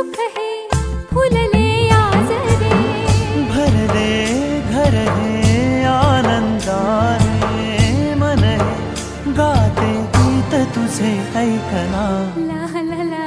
सुख हे फुलले आजरे भरले घर हे आनंदाने मन हे। गाते गीत तुझे ऐकना। ला ला ला